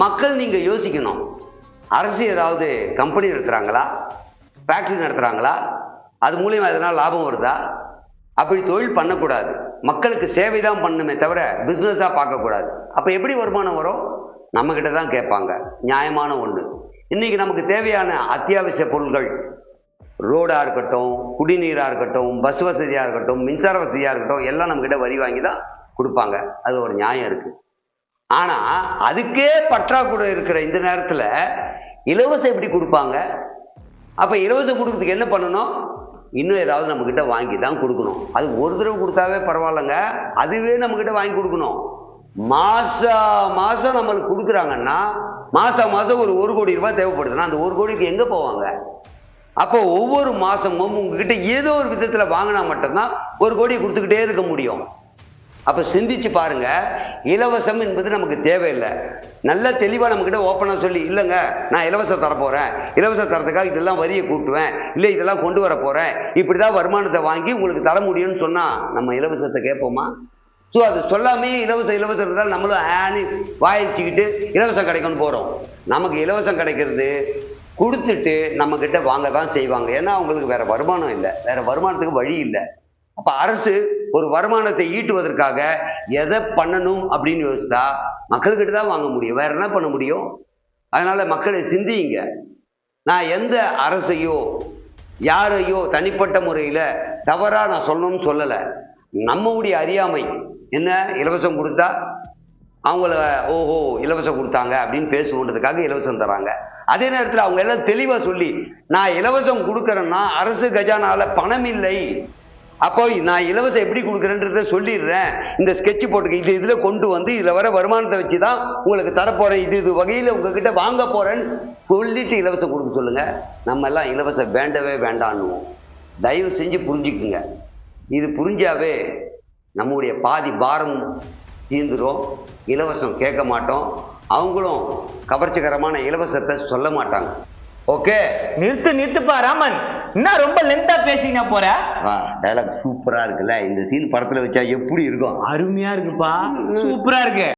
மக்கள் நீங்க யோசிக்கணும். அரசு ஏதாவது கம்பெனி நடத்துறாங்களா? ஃபேக்டரி நடத்துறாங்களா? அது மூலயமா எதனால் லாபம் வருதா? அப்படி தொழில் பண்ணக்கூடாது. மக்களுக்கு சேவை தான் பண்ணுமே தவிர பிஸ்னஸாக பார்க்கக்கூடாது. அப்போ எப்படி வருமானம் வரும்? நம்மக்கிட்ட தான் கேட்பாங்க. நியாயமான ஒன்று இன்னைக்கு நமக்கு தேவையான அத்தியாவசிய பொருட்கள் ரோடாக இருக்கட்டும் குடிநீராக இருக்கட்டும் பஸ் வசதியாக இருக்கட்டும் மின்சார வசதியாக இருக்கட்டும் எல்லாம் நம்மக்கிட்ட வரி வாங்கி தான் கொடுப்பாங்க. அது ஒரு நியாயம் இருக்குது ஆனால் அதுக்கே பற்றாக்குறை இருக்கிற இந்த நேரத்தில் இலவசம் எப்படி கொடுப்பாங்க? அப்போ இலவசம் கொடுக்கறதுக்கு என்ன பண்ணணும்? இன்னும் ஏதாவது நம்மக்கிட்ட வாங்கி தான் கொடுக்கணும். அது ஒரு தடவை கொடுத்தாவே பரவாயில்லைங்க. அதுவே நம்மக்கிட்ட வாங்கி கொடுக்கணும். மாசா மாதம் நம்மளுக்கு கொடுக்குறாங்கன்னா மாதம் மாதம் ஒரு ஒரு கோடி ரூபாய் தேவைப்படுதுன்னா அந்த ஒரு கோடிக்கு எங்கே போவாங்க? அப்போ ஒவ்வொரு மாதமும் உங்ககிட்ட ஏதோ ஒரு விதத்தில் வாங்கினா மட்டும்தான் ஒரு கோடியை கொடுத்துக்கிட்டே இருக்க முடியும். அப்போ சிந்திச்சு பாருங்க. இலவசம் என்பது நமக்கு தேவையில்லை. நல்ல தெளிவாக நம்மக்கிட்ட ஓப்பனாக சொல்லி இல்லைங்க நான் இலவசம் தரப்போகிறேன் இலவசம் தரத்துக்காக இதெல்லாம் வரியை கூட்டுவேன். இல்லை இதெல்லாம் கொண்டு வர போகிறேன் இப்படி தான் வருமானத்தை வாங்கி உங்களுக்கு தர முடியும்னு சொன்னால் நம்ம இலவசத்தை கேட்போமா? ஸோ அது சொல்லாமே இலவசம் இலவசம் இருந்தால் நம்மளும் ஆனி வாயிச்சுக்கிட்டு இலவசம் கிடைக்கும்னு போகிறோம் நமக்கு இலவசம் கிடைக்கிறது கொடுத்துட்டு நம்மக்கிட்ட வாங்க தான் செய்வாங்க. ஏன்னா அவங்களுக்கு வேறு வருமானம் இல்லை. வேறு வருமானத்துக்கு வழி இல்லை. அப்போ அரசு ஒரு வருமானத்தை ஈட்டுவதற்காக எதை பண்ணணும் அப்படின்னு யோசித்தா மக்கள்கிட்ட தான் வாங்க முடியும். வேற என்ன பண்ண முடியும்? அதனால மக்களை சிந்தியுங்க. நான் எந்த அரசையோ யாரையோ தனிப்பட்ட முறையில் தவறாக நான் சொல்லணும்னு சொல்லலை. நம்மளுடைய அறியாமை என்ன? இலவசம் கொடுத்தா அவங்கள ஓஹோ இலவசம் கொடுத்தாங்க அப்படின்னு பேசுவோன்றதுக்காக இலவசம் தராங்க. அதே நேரத்தில் அவங்க எல்லாம் தெளிவாக சொல்லி நான் இலவசம் கொடுக்குறேன்னா அரசு கஜானால பணம் இல்லை. அப்போ நான் இலவசம் எப்படி கொடுக்குறேன்றத சொல்லிடுறேன். இந்த ஸ்கெட்ச் போட்டுக்க இது இதில் கொண்டு வந்து இதில் வர வருமானத்தை வச்சு தான் உங்களுக்கு தரப்போகிறேன் இது இது வகையில் உங்ககிட்ட வாங்க போகிறேன்னு சொல்லிட்டு இலவசம் கொடுக்க சொல்லுங்கள் நம்ம எல்லாம் இலவசம் வேண்டவே வேண்டான்னுவோம். தயவு செஞ்சு புரிஞ்சுக்குங்க. இது புரிஞ்சாவே நம்முடைய பாதி பாரம் தீந்துடும் இலவசம் கேட்க மாட்டோம். அவங்களும் கவர்ச்சிகரமான இலவசத்தை சொல்ல மாட்டாங்க. ஓகே நிறுத்து நிறுத்துப்பா ராமன். என்ன ரொம்ப லென்த்தா பேசினா போற? டைலாக் சூப்பரா இருக்குல்ல? இந்த சீன் படத்துல வச்சா எப்படி இருக்கும்? அருமையா இருக்குப்பா. சூப்பரா இருக்கு.